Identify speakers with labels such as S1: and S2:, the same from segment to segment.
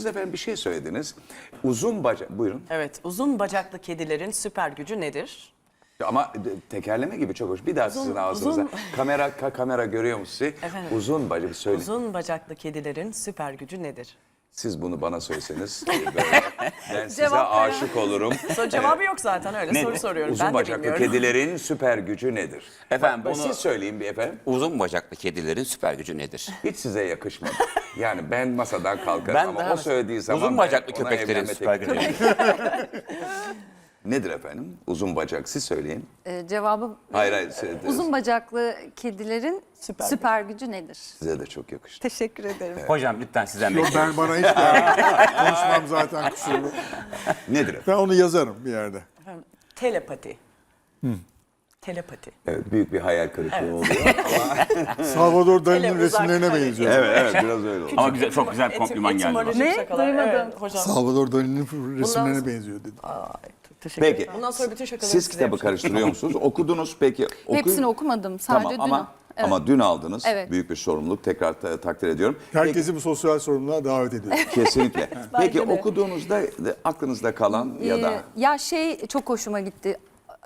S1: Siz efendim bir şey söylediniz. Uzun bacak, buyurun.
S2: Evet, uzun bacaklı kedilerin süper gücü nedir?
S1: Ama tekerleme gibi çok hoş. Bir daha sizin ağzınıza.
S2: uzun-
S1: Kamera ka- kamera görüyor mu sizi?
S2: Efendim?
S1: Uzun bacak söyleyin.
S2: Uzun bacaklı kedilerin süper gücü nedir?
S1: Siz bunu bana söyleseniz böyle, ben size
S2: Cevap veren-
S1: aşık olurum.
S2: Cevabı yok zaten öyle soru soruyorum.
S1: Uzun
S2: ben de
S1: bacaklı
S2: bilmiyorum.
S1: kedilerin süper gücü nedir?
S3: Efendim,
S1: Bak,
S3: bunu-
S1: Siz söyleyin bir efendim.
S3: Uzun bacaklı kedilerin süper gücü nedir?
S1: Hiç size yakışmadı. Yani ben masadan kalkarım
S3: Ben
S1: ama
S3: daha-
S1: o söylediği zaman
S3: Uzun
S1: ben
S3: bacaklı
S1: ona
S3: köpeklerin
S1: evlenme
S3: süper
S1: teklifi
S3: gücü.
S1: Nedir efendim? Uzun bacak. Siz söyleyin.
S4: Ee, cevabı
S1: Hayır hayır. siz-
S4: uzun bacaklı kedilerin
S2: Süper.
S4: süper, gücü nedir?
S1: Size de çok yakıştı.
S4: Teşekkür ederim.
S3: Hocam lütfen sizden
S5: Yok
S3: bekliyorum.
S5: ben bana hiç gelmedi. Konuşmam zaten kusurlu.
S1: Nedir efendim?
S5: Ben onu yazarım bir yerde.
S2: Telepati. Telepati.
S1: Evet büyük bir hayal kırıklığı oluyor.
S5: Salvador Dali'nin
S2: Hele uzak
S5: resimlerine
S2: kare.
S5: benziyor.
S1: evet evet biraz öyle oldu.
S3: Ama güzel, çok güzel bir kompliman geldi. bana.
S4: Ne?
S2: şakalar.
S4: Duymadım.
S2: Evet, hocam.
S5: Salvador Dali'nin resimlerine benziyor dedi.
S2: Ay, teşekkür ederim.
S1: Peki.
S2: Bundan sonra bütün şakaları
S1: Siz
S2: size
S1: kitabı
S2: yapacağım.
S1: karıştırıyor musunuz? Okudunuz peki. okuyun-
S4: Hepsini okumadım. Sadece
S1: Tamam ama,
S4: dün. Evet.
S1: ama dün aldınız.
S4: Evet.
S1: Büyük bir sorumluluk. Tekrar ta- takdir ediyorum.
S5: Herkesi bu sosyal sorumluluğa davet ediyor.
S1: Kesinlikle. Peki
S2: de.
S1: okuduğunuzda aklınızda kalan ya
S4: Ee,
S1: da
S4: ya şey çok hoşuma gitti.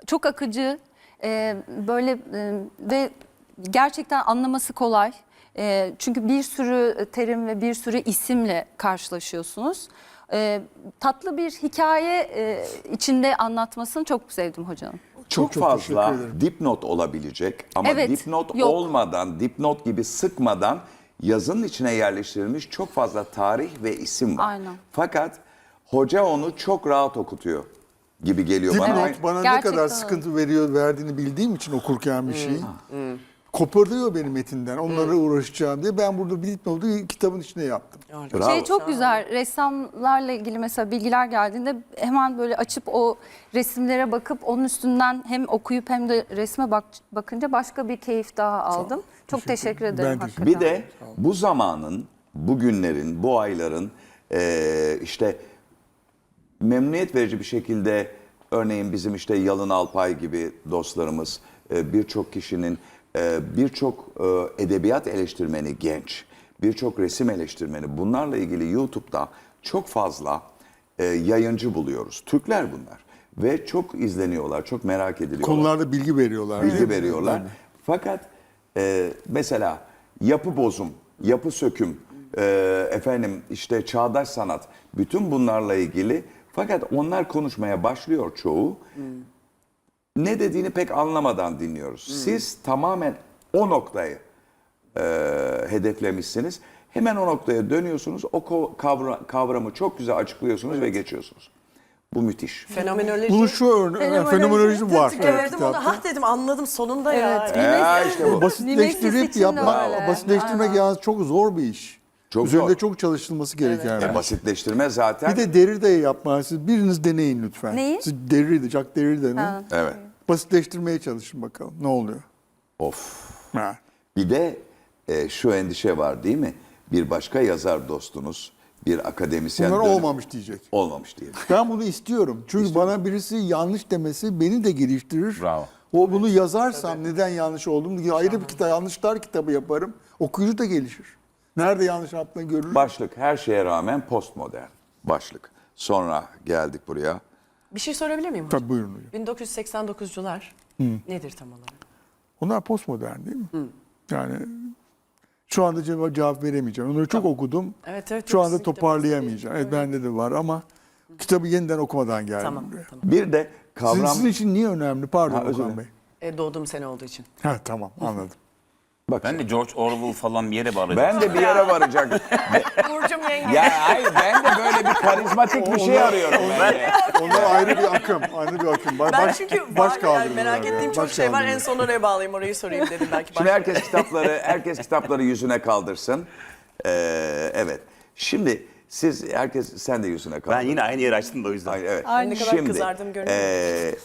S4: Çok akıcı, e, böyle e, ve gerçekten anlaması kolay. E, çünkü bir sürü terim ve bir sürü isimle karşılaşıyorsunuz. E, tatlı bir hikaye e, içinde anlatmasını çok sevdim hocanın.
S1: çok,
S5: çok
S1: fazla dipnot olabilecek ama
S4: Evet,
S1: dipnot
S4: yok.
S1: olmadan, dipnot gibi sıkmadan yazının içine yerleştirilmiş çok fazla tarih ve isim var.
S4: Aynen.
S1: Fakat hoca onu çok rahat okutuyor gibi geliyor bana.
S5: Dipnot bana ne
S4: Gerçekten
S5: kadar
S4: öyle.
S5: sıkıntı veriyor verdiğini bildiğim için okurken bir şeyi. Koparıyor beni metinden. Onlara uğraşacağım diye. Ben burada bir dipnotu kitabın içine yaptım.
S1: Bravo.
S4: Şey çok güzel ressamlarla ilgili mesela bilgiler geldiğinde hemen böyle açıp o resimlere bakıp onun üstünden hem okuyup hem de resme bak, bakınca başka bir keyif daha aldım. Çok teşekkür ederim
S5: Ben teşekkür
S4: hakikaten.
S1: Bir de bu zamanın, bu günlerin, bu ayların eee, işte memnuniyet verici bir şekilde örneğin bizim işte Yalın Alpay gibi dostlarımız e, birçok kişinin e, birçok e, edebiyat eleştirmeni genç, birçok resim eleştirmeni bunlarla ilgili YouTube'da çok fazla yayıncı buluyoruz. Türkler bunlar ve çok izleniyorlar, çok merak ediliyorlar
S5: Konularda bilgi veriyorlar.
S1: bilgi veriyorlar. Fakat e, mesela yapı bozum, yapı söküm, e, efendim işte çağdaş sanat, bütün bunlarla ilgili. Fakat onlar konuşmaya başlıyor çoğu. Ne dediğini pek anlamadan dinliyoruz. Siz tamamen o noktayı e, hedeflemişsiniz. Hemen o noktaya dönüyorsunuz. O kavra- kavramı çok güzel açıklıyorsunuz ve geçiyorsunuz. Bu müthiş.
S2: Fenomenoloji.
S5: Bunun şu örne fenomenoloji var.
S2: Gördüm onu. Ha dedim anladım sonunda ya.
S4: Evet.
S1: Ya işte bu.
S5: Basitleştirip
S4: öyle.
S5: basitleştirmek yalnız çok zor bir iş.
S1: Çok
S5: Üzerinde
S1: zor.
S5: çok çalışılması gereken bir
S1: E, basitleştirme zaten.
S5: Bir de Derrida'yı yapmayı siz biriniz deneyin lütfen.
S4: Neyi?
S5: Siz Derrida, Jack Derrida'nın.
S1: Evet.
S5: basitleştirmeye çalışın bakalım ne oluyor.
S1: Of.
S5: Ha.
S1: Bir de e, şu endişe var değil mi? Bir başka yazar dostunuz, bir akademisyen
S5: Bunlar
S1: dönüp-
S5: olmamış diyecek.
S1: Olmamış diyelim.
S5: Ben bunu istiyorum. Çünkü bana birisi yanlış demesi beni de geliştirir.
S3: Bravo.
S5: O bunu yazarsam neden yanlış olduğumu diye ayrı bir kitap, yanlışlar kitabı yaparım. Okuyucu da gelişir. Nerede yanlış yaptığını görür.
S1: Başlık her şeye rağmen postmodern. Başlık. Sonra geldik buraya.
S2: Bir şey sorabilir miyim?
S5: Tabii buyurun hocam.
S2: 1989'cular nedir tam olarak?
S5: Onlar postmodern değil mi? Yani şu anda cevap, cevap veremeyeceğim. Onları çok okudum.
S2: Evet, evet,
S5: Şu anda toparlayamayacağım. Evet bende de var ama kitabı yeniden okumadan geldim
S2: Tamam,
S5: buraya.
S2: tamam.
S1: Bir de
S5: Sizin,
S1: kavram...
S5: sizin için niye önemli? Pardon
S1: Ha, özür
S5: Okan Bey.
S2: E, doğduğum sene olduğu için.
S5: Ha tamam anladım.
S1: Bak,
S3: Ben de George Orwell falan bir yere bağlayacağım.
S1: ben de bir yere varacak.
S2: Burcum yenge.
S1: ya hayır ben de böyle bir karizmatik bir şey arıyorum ben de.
S5: Onlar ayrı bir akım. Ayrı bir akım. Baş,
S2: Ben çünkü
S5: baş
S2: var yani
S5: kaldırıyorlar
S2: merak ettiğim çok
S5: baş
S2: şey var. En
S5: kaldırıyorlar.
S2: son oraya bağlayayım orayı sorayım dedim belki.
S1: Şimdi
S2: başka-
S1: herkes kitapları, herkes kitapları yüzüne kaldırsın. Ee, evet. Şimdi siz, herkes sen de yüzüne kaldır.
S3: Ben yine aynı yeri açtım da o yüzden.
S1: Ay, evet.
S2: Ay, ne kadar kızardım görünüyor.
S1: eee,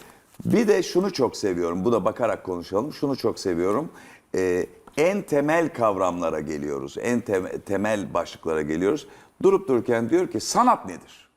S1: bir de şunu çok seviyorum. Bu da bakarak konuşalım. Şunu çok seviyorum. Eee, en temel kavramlara geliyoruz. En tem- temel başlıklara geliyoruz. Durup dururken diyor ki sanat nedir?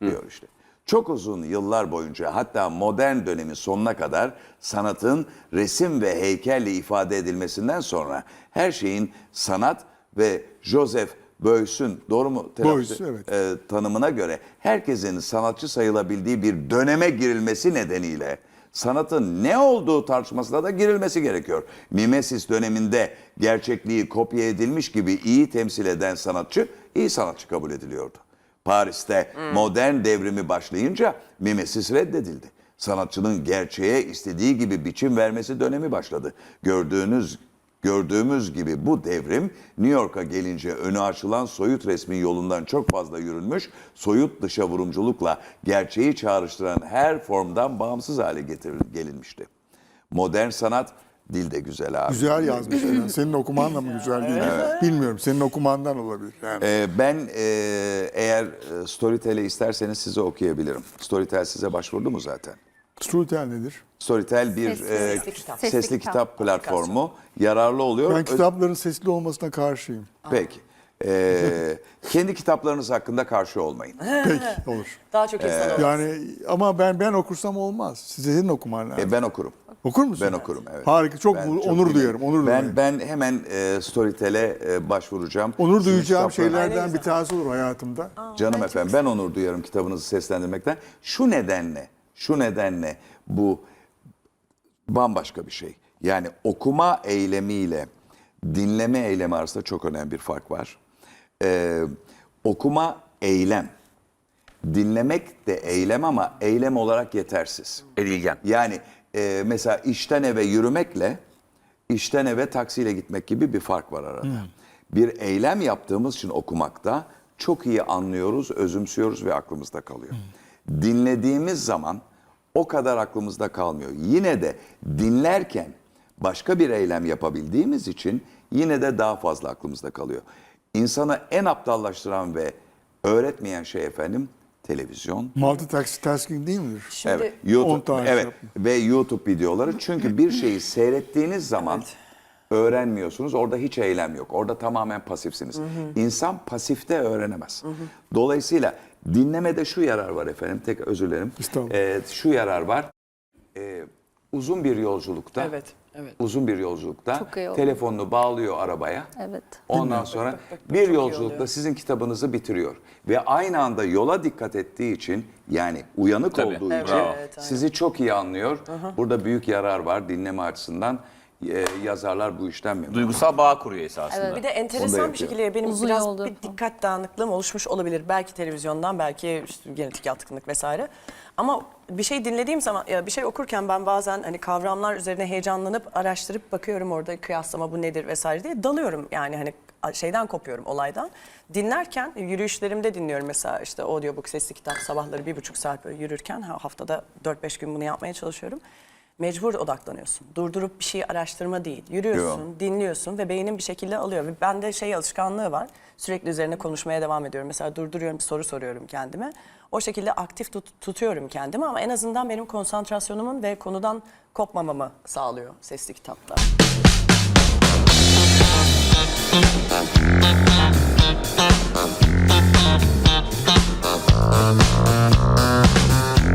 S1: diyor işte. Çok uzun yıllar boyunca hatta modern dönemin sonuna kadar sanatın resim ve heykelle ifade edilmesinden sonra her şeyin sanat ve Joseph Böysün, doğru mu?
S5: Böysün, evet.
S1: e, tanımına göre herkesin sanatçı sayılabildiği bir döneme girilmesi nedeniyle sanatın ne olduğu tartışmasına da girilmesi gerekiyor. Mimesis döneminde gerçekliği kopya edilmiş gibi iyi temsil eden sanatçı iyi sanatçı kabul ediliyordu. Paris'te modern devrimi başlayınca mimesis reddedildi. Sanatçının gerçeğe istediği gibi biçim vermesi dönemi başladı. Gördüğünüz Gördüğümüz gibi bu devrim New York'a gelince önü açılan soyut resmin yolundan çok fazla yürünmüş, soyut dışa vurumculukla gerçeği çağrıştıran her formdan bağımsız hale getirir, gelinmişti. Modern sanat dilde güzel abi.
S5: Güzel yazmış. yani. Senin okuman da mı güzel değil? Bilmiyorum. Senin okumandan olabilir. Yani.
S1: Ee, ben e, eğer e, Storytel'i isterseniz size okuyabilirim. Storytel size başvurdu mu zaten?
S5: Storytel nedir?
S1: Storytel bir
S4: Sesli-
S1: e,
S2: sesli kitap.
S1: sesli,
S4: Sesli
S1: kitap,
S4: kitap
S1: platformu. Yararlı oluyor.
S5: Ben
S1: Ö-
S5: kitapların sesli olmasına karşıyım.
S1: Peki. Ee, kendi kitaplarınız hakkında karşı olmayın.
S5: Peki olur.
S2: Daha çok insan olur.
S5: Yani ama ben ben okursam olmaz. Sizin okuman lazım.
S1: E, ben okurum.
S5: Okur musun?
S1: Ben okurum evet.
S5: Harika. Çok
S1: Ben
S5: onur
S1: dinlerim.
S5: duyarım. Onur
S1: ben,
S5: duyarım.
S1: ben hemen e, Storytel'e e, başvuracağım.
S5: Onur
S1: Sizin
S5: duyacağım şeylerden bir tanesi olur hayatımda.
S1: Canım efendim ben onur duyarım kitabınızı seslendirmekten. Şu nedenle, şu nedenle bu bambaşka bir şey. Yani okuma eylemiyle dinleme eylemi arasında çok önemli bir fark var. Ee, okuma eylem. Dinlemek de eylem ama eylem olarak yetersiz.
S3: Edilgen.
S1: Yani e, mesela işten eve yürümekle işten eve taksiyle gitmek gibi bir fark var arada. Bir eylem yaptığımız için okumakta çok iyi anlıyoruz, özümsüyoruz ve aklımızda kalıyor. Dinlediğimiz zaman o kadar aklımızda kalmıyor. Yine de dinlerken başka bir eylem yapabildiğimiz için yine de daha fazla aklımızda kalıyor. İnsanı en aptallaştıran ve öğretmeyen şey efendim televizyon,
S5: Multitasking değil midir?
S2: Şimdi
S1: Evet, YouTube evet
S5: yapma.
S1: ve YouTube videoları çünkü bir şeyi seyrettiğiniz zaman öğrenmiyorsunuz. Orada hiç eylem yok. Orada tamamen pasifsiniz. İnsan pasifte öğrenemez. Dolayısıyla dinlemede şu yarar var efendim. Tek özür dilerim. Ee, şu yarar var. Ee, uzun bir yolculukta
S2: Evet, evet.
S1: uzun bir yolculukta
S4: Çok iyi oldu.
S1: telefonunu bağlıyor arabaya.
S4: Evet.
S1: Ondan sonra
S2: bak, bak,
S1: bir yolculukta sizin kitabınızı bitiriyor. Ve aynı anda yola dikkat ettiği için yani uyanık
S3: Tabii.
S1: olduğu
S2: Evet,
S1: için
S2: evet, aynen.
S1: sizi çok iyi anlıyor. Burada büyük yarar var dinleme açısından. Ee, yazarlar bu işten memnun.
S3: Duygusal bağ kuruyor esasında.
S2: Bir de enteresan bir şekilde benim
S4: Uzun
S2: biraz
S4: yolda
S2: bir dikkat dağınıklığım oluşmuş olabilir. Belki televizyondan, belki işte genetik yatkınlık vesaire. Ama bir şey dinlediğim zaman, ya bir şey okurken ben bazen hani kavramlar üzerine heyecanlanıp araştırıp bakıyorum orada kıyaslama bu nedir vesaire diye dalıyorum. Yani hani şeyden kopuyorum olaydan. Dinlerken yürüyüşlerimde dinliyorum mesela işte audiobook sesli kitap sabahları bir buçuk saat böyle yürürken ha- haftada 4-5 gün bunu yapmaya çalışıyorum mecbur odaklanıyorsun. Durdurup bir şeyi araştırma değil. Yürüyorsun,
S1: Yo.
S2: dinliyorsun ve beynin bir şekilde alıyor. Ve bende şey alışkanlığı var. Sürekli üzerine konuşmaya devam ediyorum. Mesela durduruyorum, bir soru soruyorum kendime. O şekilde aktif tut tutuyorum kendimi ama en azından benim konsantrasyonumun ve konudan kopmamamı sağlıyor sesli kitaplar. Müzik